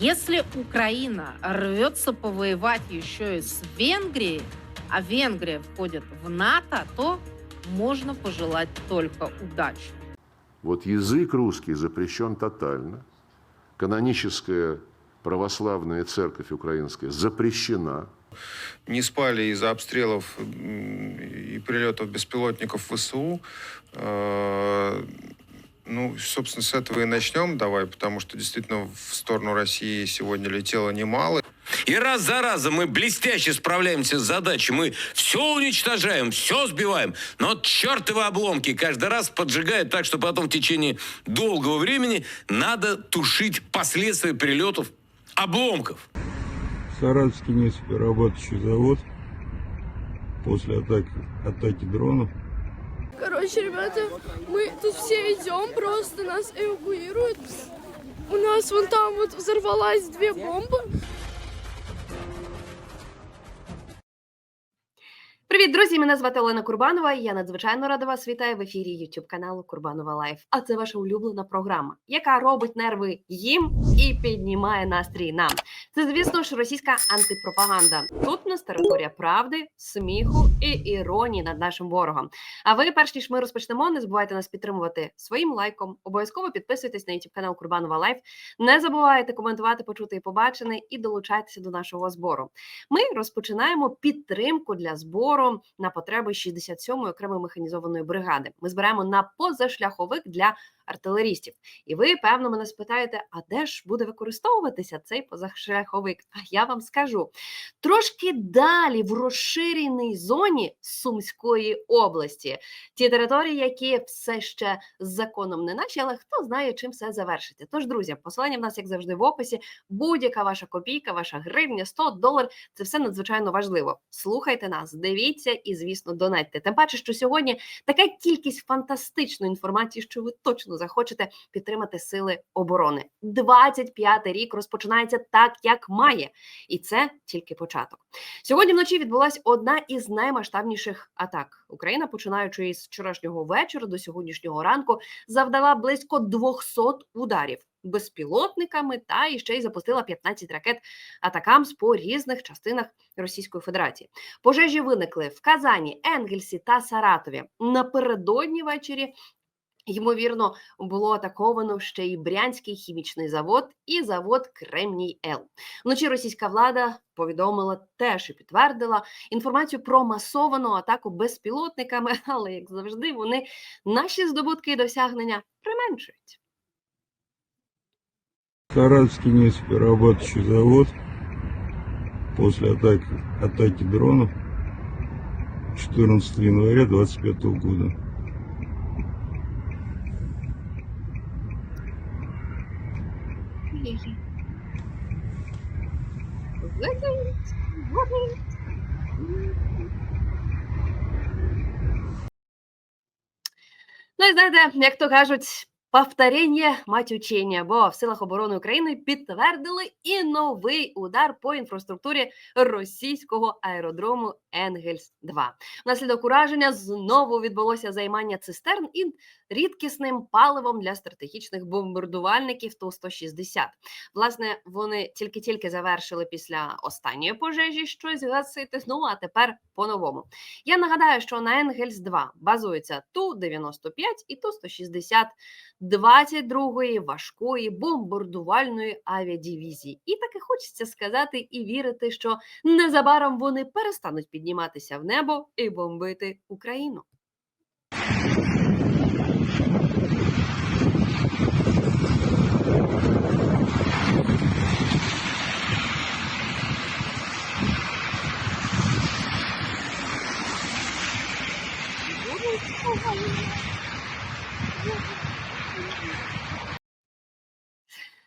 Если Украина рвется повоевать еще и с Венгрией, а Венгрия входит в НАТО, то можно пожелать только удачи. Вот язык русский запрещен тотально. Каноническая православная церковь украинская запрещена. не спали из-за обстрелов и прилетов беспилотников ВСУ. Ну, собственно, с этого и начнем давай, потому что действительно в сторону России сегодня летело немало. И раз за разом мы блестяще справляемся с задачей. Мы все уничтожаем, все сбиваем. Но чертовы обломки каждый раз поджигают так, что потом в течение долгого времени надо тушить последствия прилетов обломков. Саратовский нефтеперерабатывающий завод после атаки, атаки дронов Короче, ребята, мы тут все идем, просто нас эвакуируют. У нас вон там вот взорвалась две бомбы. Привіт, друзі! Мене звати Олена Курбанова. і Я надзвичайно рада вас вітаю в ефірі YouTube каналу Курбанова Лайф. А це ваша улюблена програма, яка робить нерви їм і піднімає настрій нам. Це, звісно ж, російська антипропаганда. Тут у нас територія правди, сміху і іронії над нашим ворогом. А ви, перш ніж ми розпочнемо, не забувайте нас підтримувати своїм лайком. Обов'язково підписуйтесь на YouTube канал Курбанова Лайф. Не забувайте коментувати, почути і побачене, і долучайтеся до нашого збору. Ми розпочинаємо підтримку для збору на потреби 67-ї окремої механізованої бригади. Ми збираємо на позашляховик для артилерістів. І ви, певно, мене спитаєте, а де ж буде використовуватися цей позашляховик? А я вам скажу трошки далі в розширеній зоні Сумської області. Ті території, які все ще законом не наші, але хто знає, чим все завершиться. Тож, друзі, посилання в нас, як завжди, в описі. Будь-яка ваша копійка, ваша гривня, 100 долар це все надзвичайно важливо. Слухайте нас, дивіться і, звісно, донатьте. Тим паче, що сьогодні така кількість фантастичної інформації, що ви точно захочете підтримати сили оборони. 25-й рік розпочинається так, як має, і це тільки початок. Сьогодні вночі відбулася одна із наймасштабніших атак. Україна, починаючи із вчорашнього вечора до сьогоднішнього ранку, завдала близько 200 ударів безпілотниками та іще й запустила 15 ракет атакамс по різних частинах Російської Федерації. Пожежі виникли в Казані, Енгельсі та Саратові. Напередодні ввечері. Ймовірно, було атаковано ще й Брянський хімічний завод і завод Кремній Л. Вночі російська влада повідомила теж і підтвердила інформацію про масовану атаку безпілотниками, але як завжди, вони наші здобутки і досягнення применшують. Саратовский нефтеперерабатывающий завод после атаки, атаки дронов 14 января 25 года. Ну і знаєте, як то кажуть, повторення мать учення, бо в силах оборони України підтвердили і новий удар по інфраструктурі російського аеродрому Енгельс 2 Внаслідок ураження знову відбулося займання цистерн і рідкісним паливом для стратегічних бомбардувальників ту 160 Власне, вони тільки-тільки завершили після останньої пожежі щось гасити. Ну а тепер по-новому. Я нагадаю, що на Енгельс 2 базується Ту-95 і Ту-160 22-ї важкої бомбардувальної авіадивізії. І таки хочеться сказати і вірити, що незабаром вони перестануть підніматися в небо і бомбити Україну.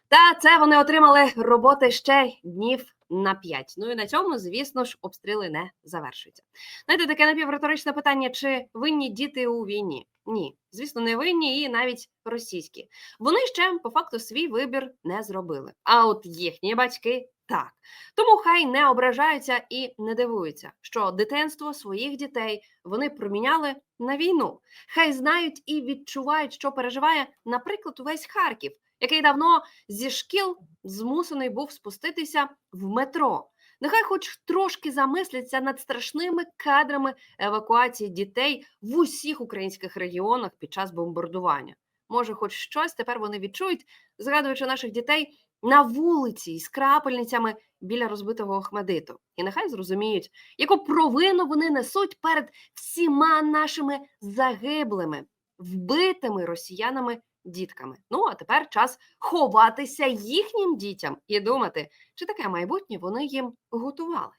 Та це вони отримали роботи ще днів на 5. Ну і на цьому, звісно ж, обстріли не завершуються. Знаєте, таке напівриторичне питання: чи винні діти у війні? Ні, звісно, не винні і навіть російські. Вони ще по факту свій вибір не зробили. А от їхні батьки так. Тому хай не ображаються і не дивуються, що дитинство своїх дітей вони проміняли на війну. Хай знають і відчувають, що переживає, наприклад, увесь Харків який давно зі шкіл змусений був спуститися в метро. Нехай хоч трошки замисляться над страшними кадрами евакуації дітей в усіх українських регіонах під час бомбардування. Може, хоч щось тепер вони відчують, згадуючи наших дітей на вулиці з крапельницями біля розбитого Охмедиту. І нехай зрозуміють, яку провину вони несуть перед всіма нашими загиблими, вбитими росіянами дітками. Ну а тепер час ховатися їхнім дітям і думати, чи таке майбутнє вони їм готували.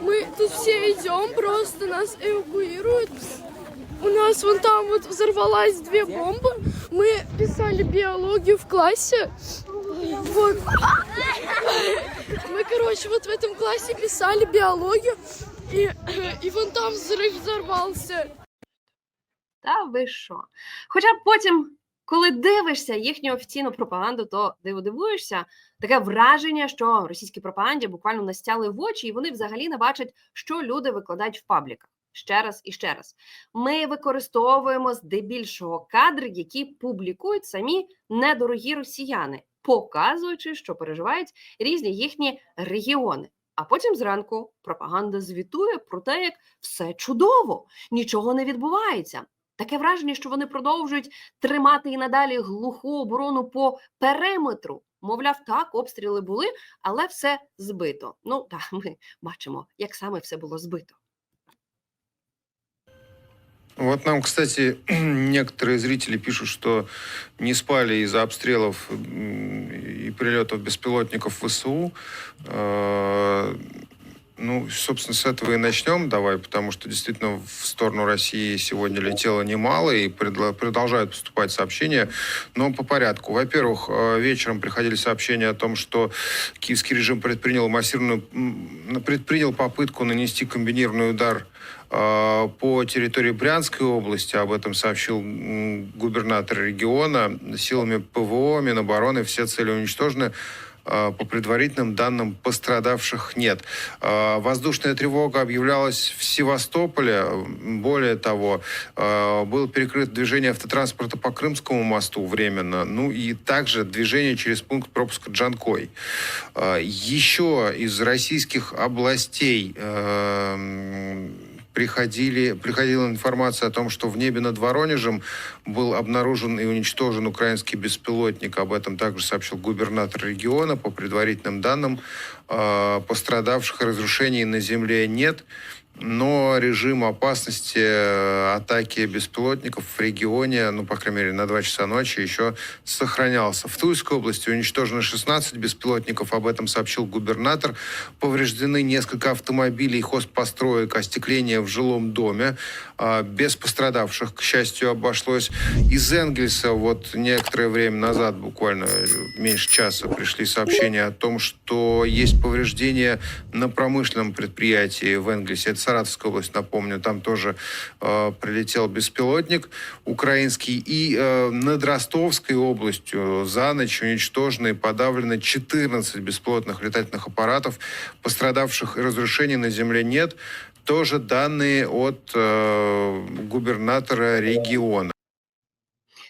Мы тут все идем, просто нас эвакуируют. У нас вон там вот взорвалась две бомбы. Мы писали биологию в классе. Вот. Мы, короче, вот в этом классе писали биологию. И, и вон там взрыв взорвался. Та ви що? Хоча потім, коли дивишся їхню офіційну пропаганду, то диво дивуєшся. Таке враження, що російській пропаганді буквально настяли в очі, і вони взагалі не бачать, що люди викладають в пабліках. Ще раз і ще раз. Ми використовуємо здебільшого кадри, які публікують самі недорогі росіяни, показуючи, що переживають різні їхні регіони. А потім зранку пропаганда звітує про те, як все чудово, нічого не відбувається. Таке враження, що вони продовжують тримати і надалі глуху оборону по периметру. Мовляв, так, обстріли були, але все збито. Ну так, ми бачимо, як саме все було збито. Вот нам, кстати, некоторые зрители пишут, что не спали из-за обстрелов и прилетов беспилотников в ВСУ. Ну, собственно, с этого и начнем давай, потому что действительно в сторону России сегодня летело немало и продолжают поступать сообщения, но по порядку. Во-первых, э, вечером приходили сообщения о том, что киевский режим предпринял массированную, предпринял попытку нанести комбинированный удар э, по территории Брянской области. Об этом сообщил губернатор региона. Силами ПВО, Минобороны все цели уничтожены. Э, По предварительным данным пострадавших нет. Э, Воздушная тревога объявлялась в Севастополе. Более того, э, было перекрыто движение автотранспорта по Крымскому мосту временно. Ну и также движение через пункт пропуска Джанкой. Еще из российских областей приходили, приходила информация о том, что в небе над Воронежем был обнаружен и уничтожен украинский беспилотник. Об этом также сообщил губернатор региона. По предварительным данным, э, пострадавших и разрушений на земле нет. Но режим опасности э, атаки беспилотников в регионе, ну, по крайней мере, на 2 часа ночи еще сохранялся. В Тульской области уничтожено 16 беспилотников, об этом сообщил губернатор. Повреждены несколько автомобилей, хозпостроек, остекление в жилом доме. А, Без пострадавших, к счастью, обошлось. Из Энгельса вот некоторое время назад, буквально э, меньше часа, пришли сообщения о том, что есть повреждения на промышленном предприятии в Энгельсе. Это Саратовская область, напомню. Там тоже э, прилетел беспилотник украинский. И э, над Ростовской областью за ночь уничтожено и подавлено 14 беспилотных летательных аппаратов. Пострадавших и разрушений на земле нет. Тоже данные от э, губернатора региона.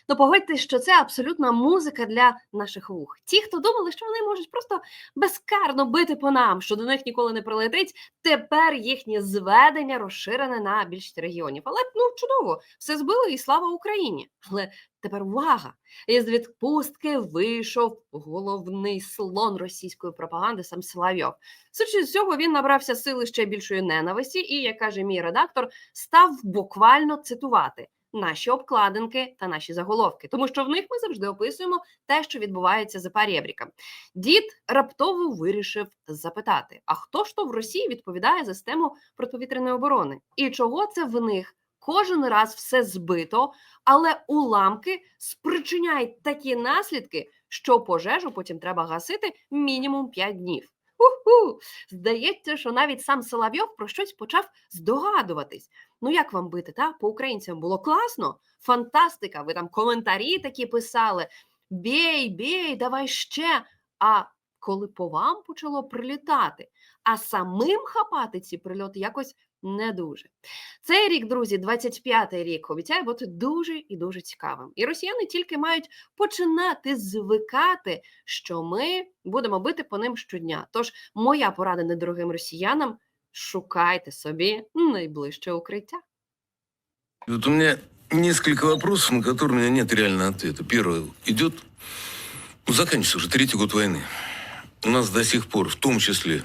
Ну, погодьтесь, що це абсолютна музика для наших вух. Ті, хто думали, що вони можуть просто безкарно бити по нам, що до них ніколи не прилетить, тепер їхнє зведення розширене на більшість регіонів. Але ну чудово, все збили і слава Україні. Але тепер увага! Із відпустки вийшов головний слон російської пропаганди сам Соловйов. З цього, він набрався сили ще більшої ненависті, і, як каже мій редактор, став буквально цитувати наші обкладинки та наші заголовки, тому що в них ми завжди описуємо те, що відбувається за парєбріком. Дід раптово вирішив запитати: а хто ж то в Росії відповідає за систему протиповітряної оборони? І чого це в них кожен раз все збито, але уламки спричиняють такі наслідки, що пожежу потім треба гасити мінімум 5 днів. Уху! Здається, що навіть сам Соловйов про щось почав здогадуватись. Ну як вам бити, та? По українцям було класно, фантастика. Ви там коментарі такі писали: бій, бій, давай ще. А коли по вам почало прилітати, а самим хапати ці прильоти якось не дуже. Цей рік, друзі, 25-й рік, обіцяє бути дуже і дуже цікавим. І росіяни тільки мають починати звикати, що ми будемо бити по ним щодня. Тож, моя порада недорогим росіянам: шукайте собі найближче укриття. Вот у меня несколько вопросов, на которые у меня нет реального ответа. Первое. Идет, ну, заканчивается уже третий год войны. У нас до сих пор, в том числе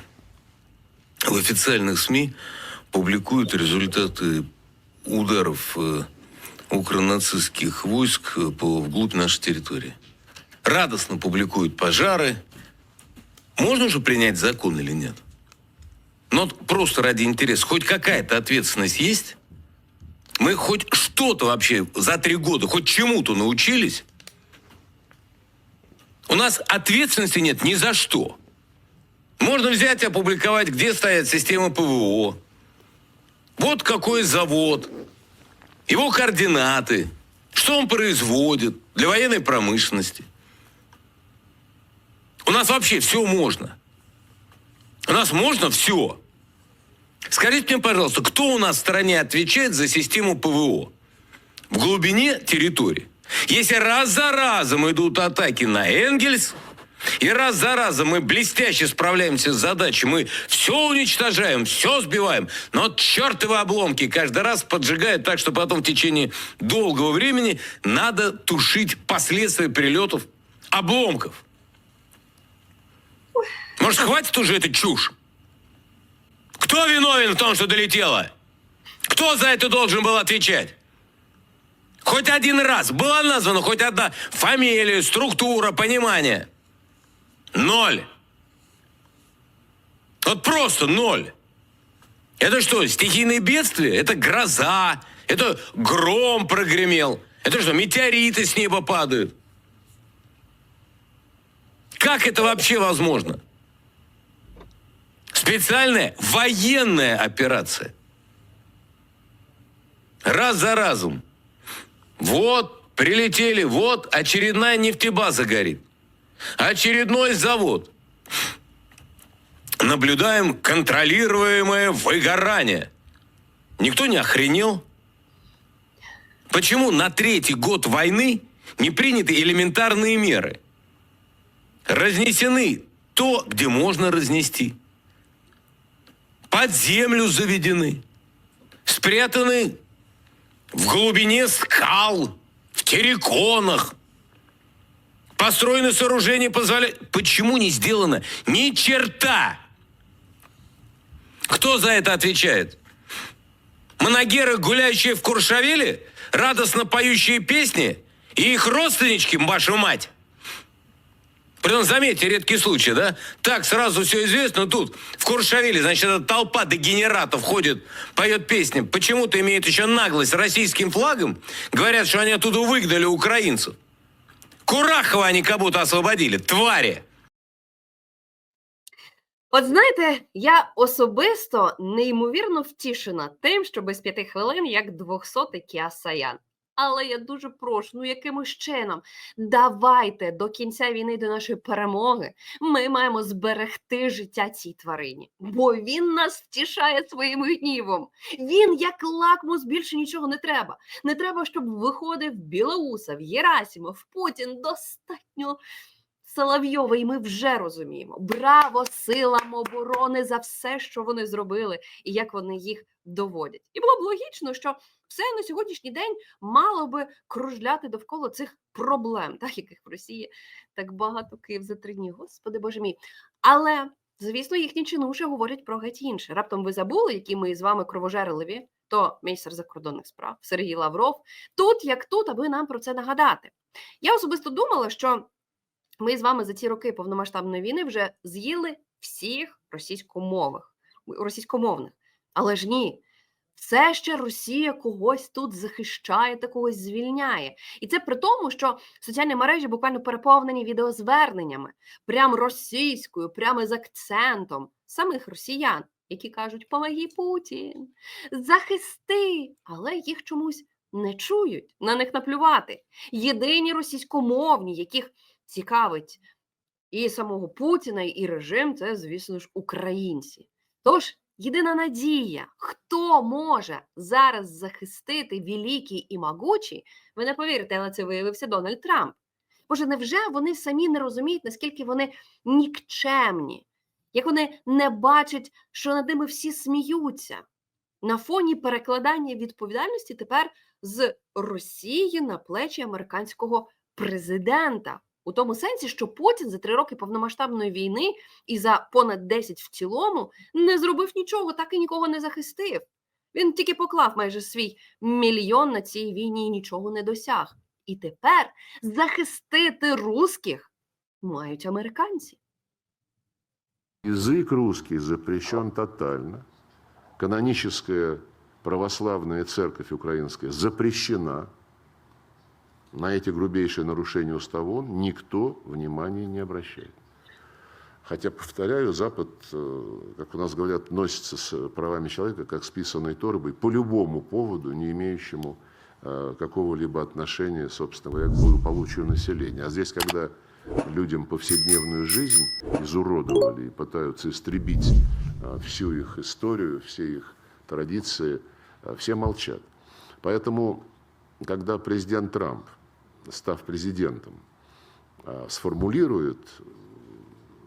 в официальных СМИ, публикуют результаты ударов э, укронацистских войск э, по, вглубь нашей территории. Радостно публикуют пожары. Можно же принять закон или нет? Но вот просто ради интереса, хоть какая-то ответственность есть? Мы хоть что-то вообще за три года, хоть чему-то научились? У нас ответственности нет ни за что. Можно взять и опубликовать, где стоят системы ПВО. Вот какой завод. Его координаты. Что он производит для военной промышленности. У нас вообще все можно. У нас можно все. Скажите мне, пожалуйста, кто у нас в стране отвечает за систему ПВО? В глубине территории. Если раз за разом идут атаки на Энгельс, и раз за разом мы блестяще справляемся с задачей, мы все уничтожаем, все сбиваем, но чертовы обломки каждый раз поджигают так, что потом в течение долгого времени надо тушить последствия прилетов обломков. Может, хватит уже этой чушь? Кто виновен в том, что долетело? Кто за это должен был отвечать? Хоть один раз была названа хоть одна фамилия, структура, понимание. Ноль. Вот просто ноль. Это что, стихийные бедствия? Это гроза? Это гром прогремел? Это что, метеориты с неба падают? Как это вообще возможно? Специальная военная операция. Раз за разом. Вот, прилетели, вот очередная нефтебаза горит. Очередной завод. Наблюдаем контролируемое выгорание. Никто не охренел? Почему на третий год войны не приняты элементарные меры? Разнесены то, где можно разнести. Под землю заведены. Спрятаны в глубине скал, в терриконах. Построены сооружения позволяют... Почему не сделано ни черта? Кто за это отвечает? Моногеры, гуляющие в Куршавеле, радостно поющие песни, и их родственнички, вашу мать. Притом, заметьте, редкий случай, да? Так, сразу все известно. Тут, в Куршавеле, значит, эта толпа дегенератов ходит, поет песни. Почему-то имеет еще наглость российским флагом. Говорят, что они оттуда выгнали украинцев. Курахова они как будто освободили. Твари! От знаєте, я особисто неймовірно втішена тим, що без п'яти хвилин як 200 Kia Саян. Але я дуже прошу, ну якимось чином, давайте до кінця війни, до нашої перемоги, ми маємо зберегти життя цій тварині, бо він нас втішає своїм гнівом. Він як лакмус більше нічого не треба. Не треба, щоб виходив Білоусов, Єрасімов, Путін. Достатньо Соловйова, і ми вже розуміємо. Браво силам оборони за все, що вони зробили, і як вони їх доводять. І було б логічно, що все на сьогоднішній день мало би кружляти довкола цих проблем, так яких в Росії так багато Київ за три дні. Господи Боже мій. Але звісно, їхні чинуші говорять про геть інше. Раптом ви забули, які ми з вами кровожерливі, то міністр закордонних справ Сергій Лавров. Тут як тут, аби нам про це нагадати. Я особисто думала, що ми з вами за ці роки повномасштабної війни вже з'їли всіх російськомових російськомовних. Але ж ні, все ще Росія когось тут захищає та когось звільняє. І це при тому, що соціальні мережі буквально переповнені відеозверненнями, прямо російською, прямо з акцентом самих росіян, які кажуть: Помоги Путін, захисти, але їх чомусь не чують, на них наплювати. Єдині російськомовні, яких цікавить і самого Путіна, і режим, це, звісно ж, українці. Тож єдина надія, хто може зараз захистити великий і могучий, ви не повірите, але це виявився Дональд Трамп. Боже, невже вони самі не розуміють, наскільки вони нікчемні, як вони не бачать, що над ними всі сміються на фоні перекладання відповідальності тепер з Росії на плечі американського президента. У тому сенсі, що Путін за три роки повномасштабної війни і за понад 10 в цілому не зробив нічого, так і нікого не захистив. Він тільки поклав майже свій мільйон на цій війні і нічого не досяг. І тепер захистити русських мають американці. Язык русский запрещен тотально. Каноническая православная церковь украинская запрещена. На эти грубейшие нарушения устава никто внимания не обращает. Хотя, повторяю, Запад, э, как у нас говорят, носится с правами человека, как с писаной торбой, по любому поводу, не имеющему э, какого-либо отношения, собственно говоря, к благополучию населения. А здесь, когда людям повседневную жизнь изуродовали и пытаются истребить а, всю их историю, все их традиции, все молчат. Поэтому, когда президент Трамп, став президентом, сформулирует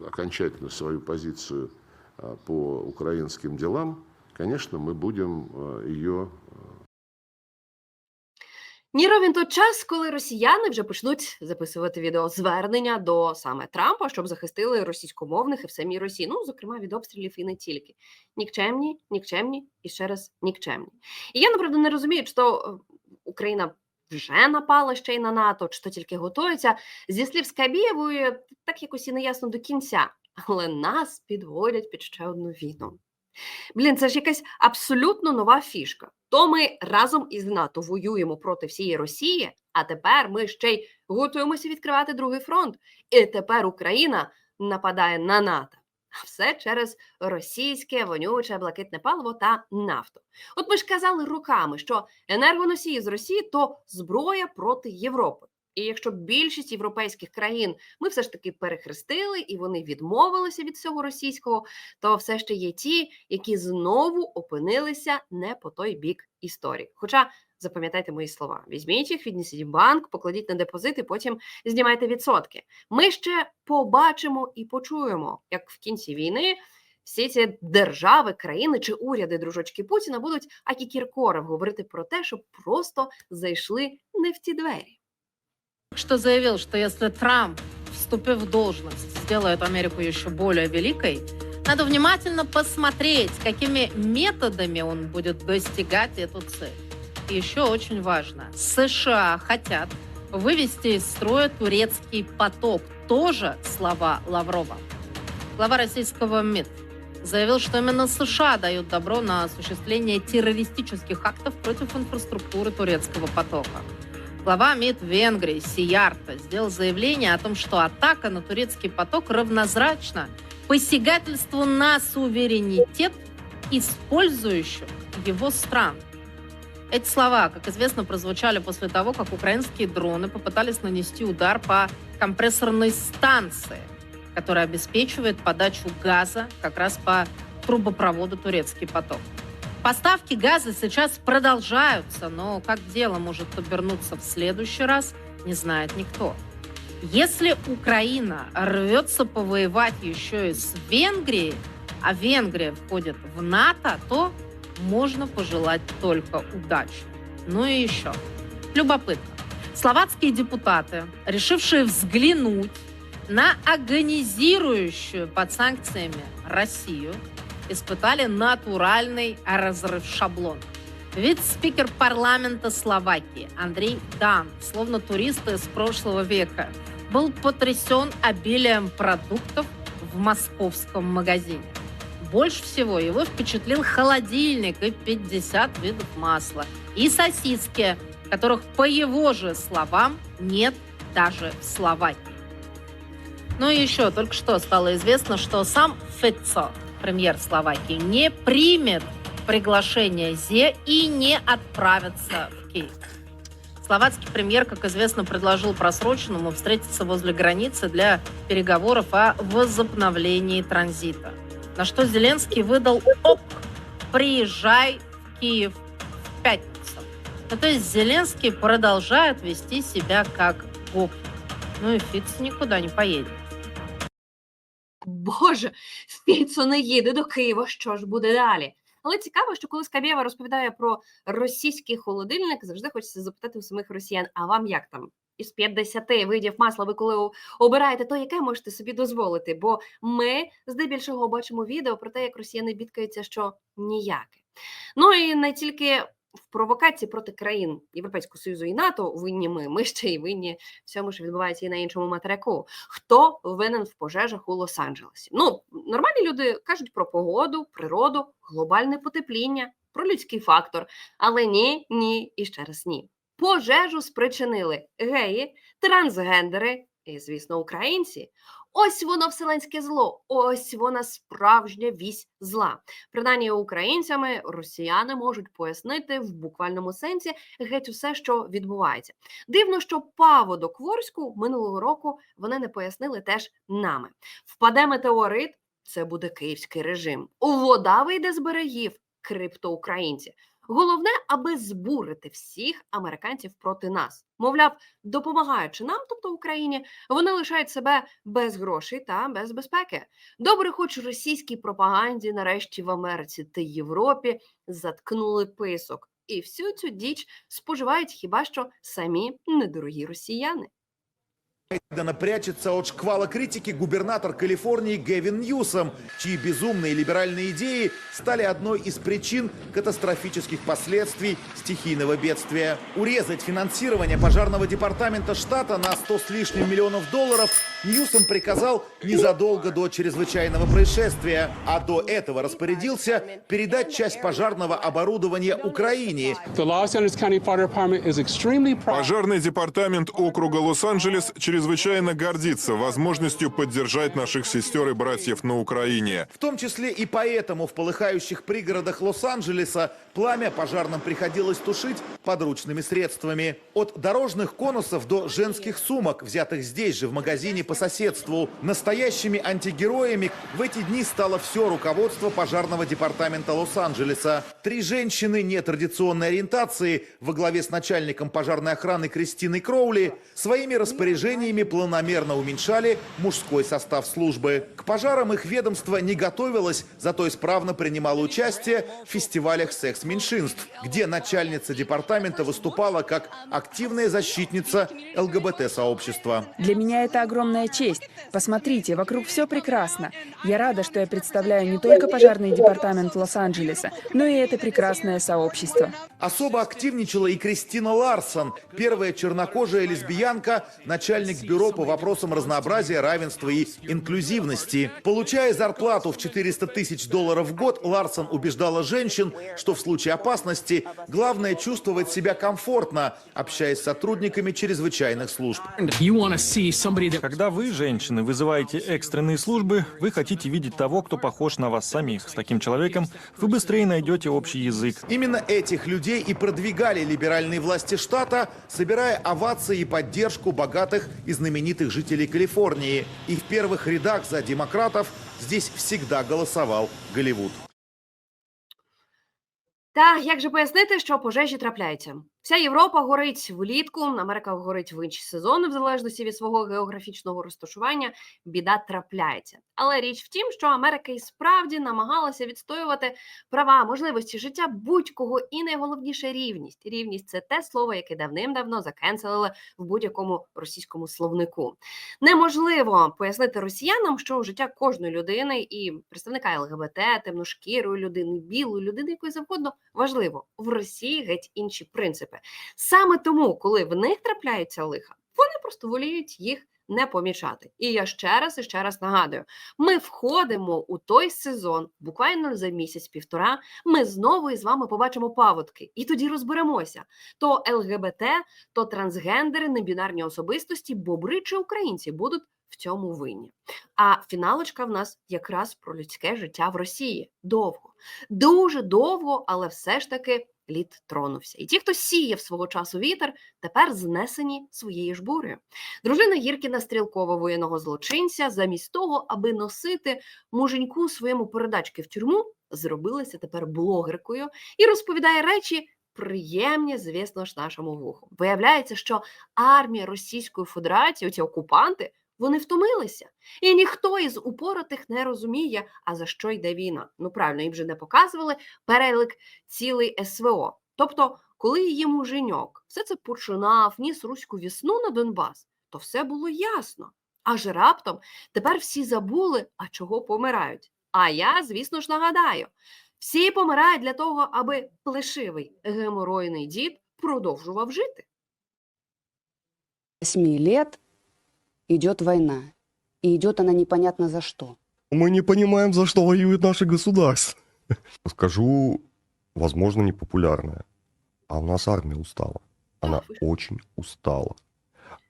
окончательно свою позицию по украинским делам, конечно, мы будем ее Ні ровен той час, коли росіяни вже почнуть записувати відеозвернення до саме Трампа, щоб захистили російськомовних і в самій Росії. Ну, зокрема, від обстрілів і не тільки. Нікчемні, нікчемні і ще раз нікчемні. І я направду не розумію, то е, Україна вже напала ще й на НАТО, чи то тільки готується. Зі слів Скабєєвої, так якось і не ясно до кінця, але нас підводять під ще одну війну. Блін, це ж якась абсолютно нова фішка. То ми разом із НАТО воюємо проти всієї Росії, а тепер ми ще й готуємося відкривати другий фронт. І тепер Україна нападає на НАТО. А все через російське вонюче блакитне паливо та нафту. От ми ж казали роками, що енергоносії з Росії то зброя проти Європи. І якщо більшість європейських країн ми все ж таки перехрестили і вони відмовилися від всього російського, то все ще є ті, які знову опинилися не по той бік історії. Хоча запам'ятайте мої слова: візьміть їх, віднесіть в банк, покладіть на депозит і потім знімайте відсотки. Ми ще побачимо і почуємо, як в кінці війни. Всі ці держави, країни чи уряди дружочки Путіна будуть акі Кіркоров говорити про те, щоб просто зайшли не в ті двері. что заявил, что если Трамп, вступив в должность, сделает Америку еще более великой, надо внимательно посмотреть, какими методами он будет достигать эту цель. И еще очень важно, США хотят вывести из строя турецкий поток. Тоже слова Лаврова. Глава российского МИД заявил, что именно США дают добро на осуществление террористических актов против инфраструктуры турецкого потока. Глава МИД Венгрии Сиярта сделал заявление о том, что атака на турецкий поток равнозрачна посягательству на суверенитет использующих его стран. Эти слова, как известно, прозвучали после того, как украинские дроны попытались нанести удар по компрессорной станции, которая обеспечивает подачу газа как раз по трубопроводу «Турецкий поток». Поставки газа сейчас продолжаются, но как дело может обернуться в следующий раз, не знает никто. Если Украина рвется повоевать еще и с Венгрией, а Венгрия входит в НАТО, то можно пожелать только удачи. Ну и еще. Любопытно. Словацкие депутаты, решившие взглянуть на агонизирующую под санкциями Россию, испытали натуральный разрыв шаблон. Вице-спикер парламента Словакии Андрей Дан, словно турист из прошлого века, был потрясен обилием продуктов в московском магазине. Больше всего его впечатлил холодильник и 50 видов масла. И сосиски, которых, по его же словам, нет даже в Словакии. Ну и еще, только что стало известно, что сам Фецо, премьер Словакии, не примет приглашение ЗЕ и не отправится в Киев. Словацкий премьер, как известно, предложил просроченному встретиться возле границы для переговоров о возобновлении транзита. На что Зеленский выдал ок приезжай в Киев в пятницу. Ну, то есть Зеленский продолжает вести себя как гопник. Ну и Фиц никуда не поедет. Боже, Фіцо не їде до Києва. Що ж буде далі? Але цікаво, що коли Скабєва розповідає про російський холодильник, завжди хочеться запитати у самих росіян: а вам як там? Із 50 видів масла, ви коли обираєте, то яке можете собі дозволити? Бо ми здебільшого бачимо відео про те, як росіяни бідкаються, що ніяке. Ну і не тільки в провокації проти країн Європейського Союзу і НАТО винні ми, ми ще й винні всьому, що відбувається і на іншому материку. Хто винен в пожежах у Лос-Анджелесі? Ну, нормальні люди кажуть про погоду, природу, глобальне потепління, про людський фактор. Але ні, ні і ще раз ні. Пожежу спричинили геї, трансгендери і, звісно, українці. Ось воно вселенське зло, ось вона справжня вісь зла. Принаймні українцями росіяни можуть пояснити в буквальному сенсі геть усе, що відбувається. Дивно, що паводок в Орську минулого року вони не пояснили теж нами. Впаде метеорит, це буде київський режим. Вода вийде з берегів, криптоукраїнці. Головне, аби збурити всіх американців проти нас. Мовляв, допомагаючи нам, тобто Україні, вони лишають себе без грошей та без безпеки. Добре, хоч російській пропаганді нарешті в Америці та Європі заткнули писок. І всю цю діч споживають хіба що самі недорогі росіяни. Байдена прячется от шквала критики губернатор Калифорнии Гэвин Ньюсом, чьи безумные либеральные идеи стали одной из причин катастрофических последствий стихийного бедствия. Урезать финансирование пожарного департамента штата на 100 с лишним миллионов долларов Ньюсом приказал незадолго до чрезвычайного происшествия, а до этого распорядился передать часть пожарного оборудования Украине. Пожарный департамент округа Лос-Анджелес чрезвычайно гордится возможностью поддержать наших сестер и братьев на Украине. В том числе и поэтому в полыхающих пригородах Лос-Анджелеса пламя пожарным приходилось тушить подручными средствами. От дорожных конусов до женских сумок, взятых здесь же в магазине по соседству. Настоящими антигероями в эти дни стало все руководство пожарного департамента Лос-Анджелеса. Три женщины нетрадиционной ориентации во главе с начальником пожарной охраны Кристиной Кроули своими распоряжениями планомерно уменьшали мужской состав службы. К пожарам их ведомство не готовилось, зато исправно принимало участие в фестивалях секс-меньшинств, где начальница департамента выступала как активная защитница ЛГБТ-сообщества. Для меня это огромная честь. Посмотрите, вокруг все прекрасно. Я рада, что я представляю не только пожарный департамент Лос-Анджелеса, но и это прекрасное сообщество. Особо активничала и Кристина Ларсон, первая чернокожая лесбиянка, начальник бюро по вопросам разнообразия, равенства и инклюзивности. Получая зарплату в 400 тысяч долларов в год, Ларсон убеждала женщин, что в случае опасности главное чувствовать себя комфортно, общаясь с сотрудниками чрезвычайных служб. Когда вы, женщины, вызываете экстренные службы, вы хотите видеть того, кто похож на вас самих. С таким человеком вы быстрее найдете общий язык. Именно этих людей и продвигали либеральные власти штата, собирая овации и поддержку богатых и знаменитых жителей Калифорнии. И в первых рядах за демократов здесь всегда голосовал Голливуд. Та як же пояснити, що пожежі трапляються? Вся Європа горить влітку, Америка горить в інші сезони, в залежності від свого географічного розташування. Біда трапляється. Але річ в тім, що Америка і справді намагалася відстоювати права, можливості життя будь-кого, і найголовніше рівність. Рівність це те слово, яке давним-давно закенселили в будь-якому російському словнику. Неможливо пояснити росіянам, що життя кожної людини і представника ЛГБТ, темношкірої людини, білої людини, якої завгодно важливо. В Росії геть інші принципи. Саме тому, коли в них трапляються лиха, вони просто воліють їх не помічати. І я ще раз і ще раз нагадую: ми входимо у той сезон, буквально за місяць-півтора. Ми знову із вами побачимо паводки, і тоді розберемося: то ЛГБТ, то трансгендери, небінарні особистості, бобри чи українці будуть в цьому винні. А фіналочка в нас якраз про людське життя в Росії. Довго, дуже довго, але все ж таки лід тронувся. І ті, хто сіяв свого часу вітер, тепер знесені своєю ж бурею. Дружина Гіркіна Стрілкова, воєнного злочинця, замість того, аби носити муженьку своєму передачки в тюрму, зробилася тепер блогеркою і розповідає речі. Приємні, звісно ж, нашому вуху. Виявляється, що армія Російської Федерації, ці окупанти, вони втомилися. І ніхто із упоротих не розуміє, а за що йде війна. Ну правильно, їм вже не показували перелик цілий СВО. Тобто, коли її муженьок все це починав, ніс руську вісну на Донбас, то все було ясно. Аж раптом тепер всі забули, а чого помирають. А я, звісно ж, нагадаю: всі помирають для того, аби плешивий геморойний дід продовжував жити. 8 лет идет война. И идет она непонятно за что. Мы не понимаем, за что воюет наше государство. Скажу, возможно, непопулярное. А у нас армия устала. Она ж- очень устала.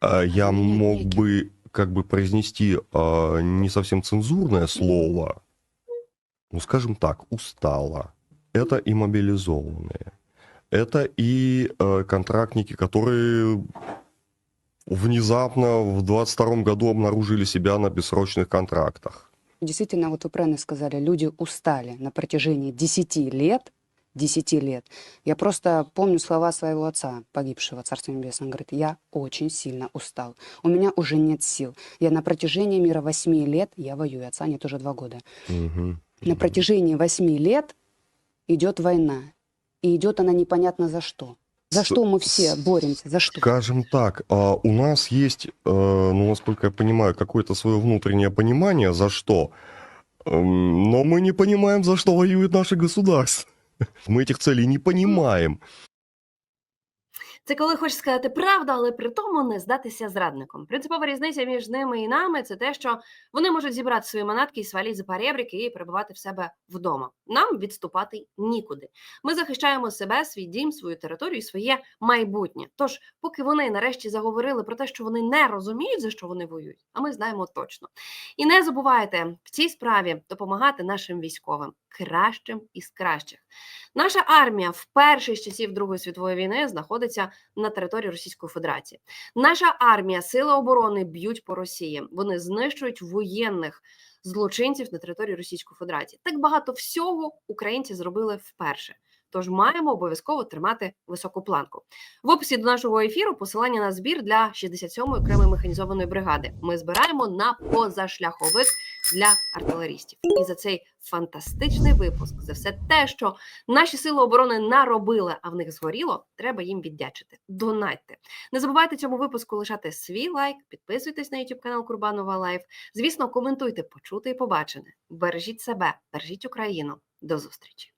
А, Я Нет, мог бы как бы произнести а, не совсем цензурное слово, ну, скажем так, устала. Это и мобилизованные. Это и э, контрактники, которые внезапно в 22 году обнаружили себя на бессрочных контрактах. Действительно, вот вы правильно сказали, люди устали на протяжении 10 лет. 10 лет. Я просто помню слова своего отца, погибшего, Царство Небесное. Он говорит, я очень сильно устал. У меня уже нет сил. Я на протяжении мира 8 лет, я воюю, отца нет уже 2 года. Мгм. На протяжении 8 лет идет война. И идет она непонятно за что. За С- что мы все боремся? За что? Скажем так, а, у нас есть, э, ну, насколько я понимаю, какое-то свое внутреннее понимание, за что. Эм, Но мы не понимаем, за что воюет наше государство. Мы этих целей не понимаем. Це коли хочеш сказати правду, але при тому не здатися зрадником. Принципова різниця між ними і нами це те, що вони можуть зібрати свої манатки і сваліть за перебріки і перебувати в себе вдома. Нам відступати нікуди. Ми захищаємо себе, свій дім, свою територію, і своє майбутнє. Тож, поки вони нарешті заговорили про те, що вони не розуміють, за що вони воюють, а ми знаємо точно. І не забувайте в цій справі допомагати нашим військовим кращим із кращих. Наша армія вперше з часів Другої світової війни знаходиться на території Російської Федерації. Наша армія, сили оборони б'ють по Росії. Вони знищують воєнних злочинців на території Російської Федерації. Так багато всього українці зробили вперше. Тож маємо обов'язково тримати високу планку. В описі до нашого ефіру посилання на збір для 67-ї окремої механізованої бригади. Ми збираємо на позашляховик для артилерістів. І за цей фантастичний випуск, за все те, що наші сили оборони наробили, а в них згоріло, треба їм віддячити. Донатьте. Не забувайте цьому випуску лишати свій лайк, підписуйтесь на YouTube канал Курбанова Лайф. Звісно, коментуйте, почути і побачене. Бережіть себе, бережіть Україну. До зустрічі.